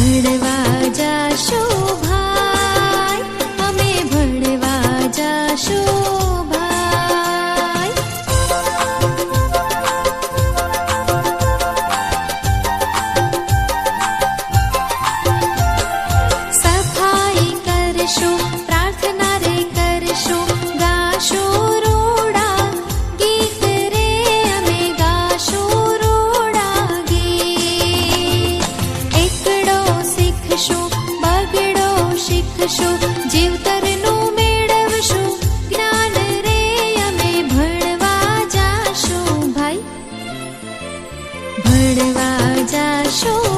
ભણવા જાશું ભાઈ પામશું બગડો શીખશું જીવતરનું મેળવશું. જ્ઞાન રે અમે ભણવા જાશું ભાઈ. ભણવા જાશું